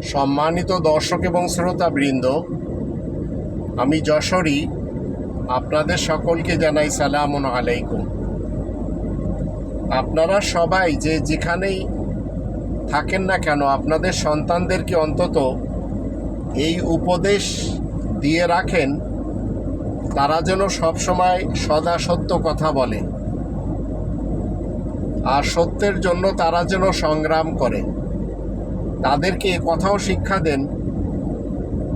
সম্মানিত দর্শক এবং শ্রোতাবৃন্দ, আমি যশোরী, আপনাদের সকলকে জানাই সালামুন আলাইকুম। আপনারা সবাই যে যেখানেই থাকেন না কেন, আপনাদের সন্তানদেরকে অন্তত এই উপদেশ দিয়ে রাখেন, তারা যেন সবসময় সদা সত্য কথা বলে। আর সত্যের জন্য তারা যেন সংগ্রাম করে। তাদেরকে কথাও শিক্ষা দেন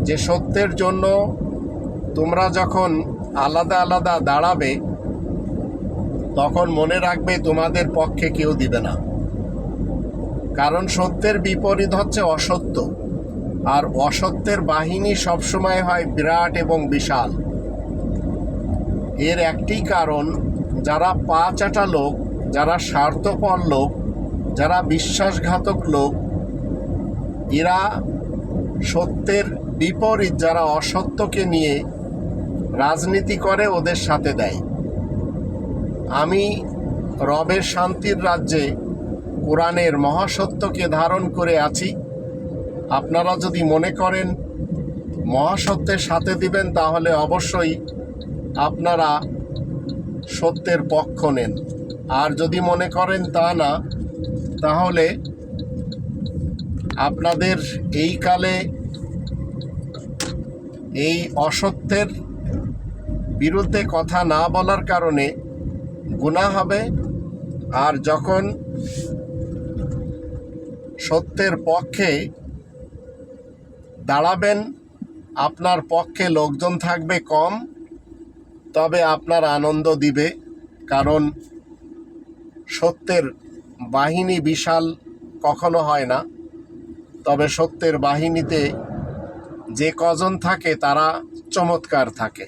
যে সত্যের জন্য তোমরা যখন আলাদা আলাদা দাঁড়াবে, তখন মনে রাখবে তোমাদের পক্ষে কেউ দিবে না। কারণ সত্যের বিপরীত হচ্ছে অসত্য, আর অসত্যের বাহিনী সবসময় হয় বিরাট এবং বিশাল। এর একটি কারণ, যারা পা চাটা লোক, যারা স্বার্থপর লোক, যারা বিশ্বাসঘাতক লোক এরা সত্যের বিপরীত যারা অসত্যকে নিয়ে রাজনীতি করে, ওদের সাথে দেয়। আমি রবের শান্তির রাজ্যে কোরআনের মহাসত্যকে ধারণ করে আছি। আপনারা যদি মনে করেন মহাসত্যের সাথে দিবেন, তাহলে অবশ্যই আপনারা সত্যের পক্ষ নেন। আর যদি মনে করেন তা না, তাহলে আপনাদের এই কালে এই অসত্যের বিরুদ্ধে কথা না বলার কারণে গুণা হবে। আর যখন সত্যের পক্ষে দাঁড়াবেন, আপনার পক্ষে লোকজন থাকবে কম, তবে আপনার আনন্দ দিবে। কারণ সত্যের বাহিনী বিশাল কখনো হয় না। তবে সত্যের বাহিনীতে যে কজন থাকে তারা চমৎকার থাকে।